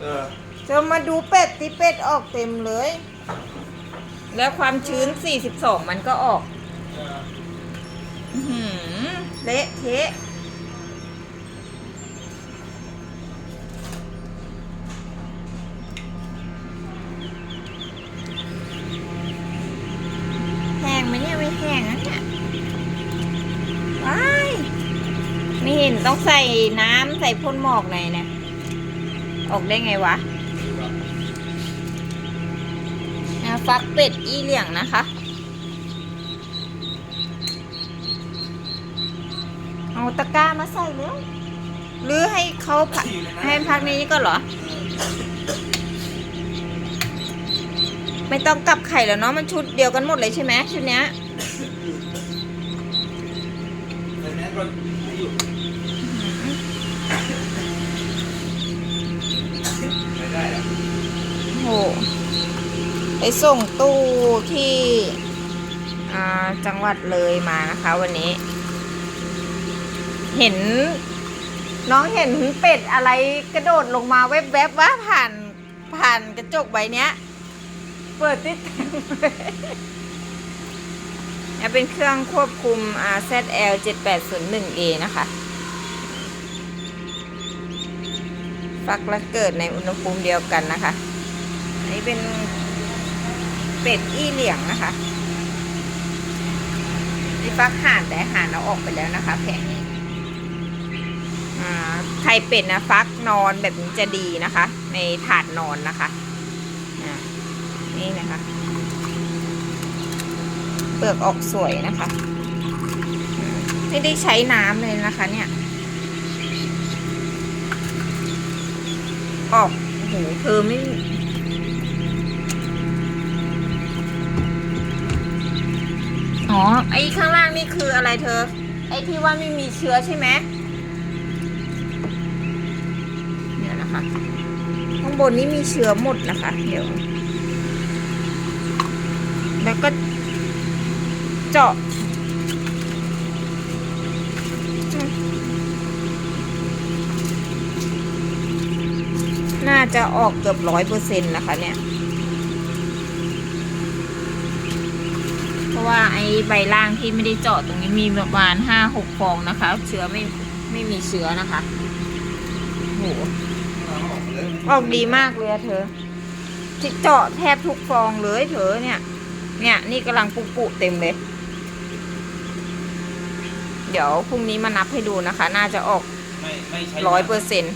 เออจะมาดูเป็ดที่เป็ดออกเต็มเลย แล้วความชื้น 42 มันก็ออกเอออื้อหือเละเทะแห้งไหมเนี่ยไม่แห้งนะเนี่ยว้ายไม่เห็นต้องใส่น้ำใส่พ่นหมอกไหนเนี่ย ออกได้ไงวะอะฟักเป็ดอีเหลี่ยงนะคะ เอาตะกร้ามาใส่แล้วหรือให้เขาพักให้พักในนี้ก็เหรอ ไม่ต้องกลับไข่แล้วเนาะมันชุดเดียวกันหมดเลยใช่ไหมชุดเนี้ย ใส่แมสก่อนให้อยู่ไม่ได้อะ โหไป ส่งตู้ที่จังหวัดเลยมานะคะวันนี้ เห็น น้องเห็นเป็ดอะไรกระโดดลงมาแวบๆว่าผ่านผ่านกระจกใบเนี้ย เปิดติดเต็มเลยเนี่ยเป็นเครื่องควบคุม RZL 7801A นะคะ ฟักและเกิดในอุณหภูมิเดียวกันนะคะ อันนี้เป็น เป็ดอี้เหลี่ยงนะคะนี่ฟักห่านแต่ห่านเราออกไปแล้วนะคะแผงนี้ไข่เป็ดนะฟักนอนแบบนี้จะดีนะคะ ในถาดนอนนะคะนี่นะคะเปลือกออกสวยนะคะ ไม่ได้ใช้น้ำเลยนะคะ เนี่ยออกโอ้โหเธอไม่ อ๋อ ไอ้ข้างล่างนี่คืออะไรเธอ ไอ้ที่ว่าไม่มีเชื้อใช่ไหมเนี่ยนะคะ ข้างบนนี้มีเชื้อหมดนะคะ เดี๋ยว แล้วก็เจาะน่าจะออกเกือบร้อยเปอร์เซ็นต์นะคะเนี่ย เพราะ ว่าไอ้ใบล่างที่ไม่ได้เจาะตรงนี้มีประมาณห้าหกฟองนะคะ เชื้อไม่ไม่มีเชื้อนะคะโหเอาออกมาเลยออกดีมากเลยอะเธอที่เจาะแทบทุกฟองเลยเธอเนี่ย เนี่ยนี่กำลังปุปุเต็มเลย เดี๋ยวพรุ่งนี้มานับให้ดูนะคะ น่าจะออกไม่ไม่ใช้ร้อยเปอร์เซ็นต์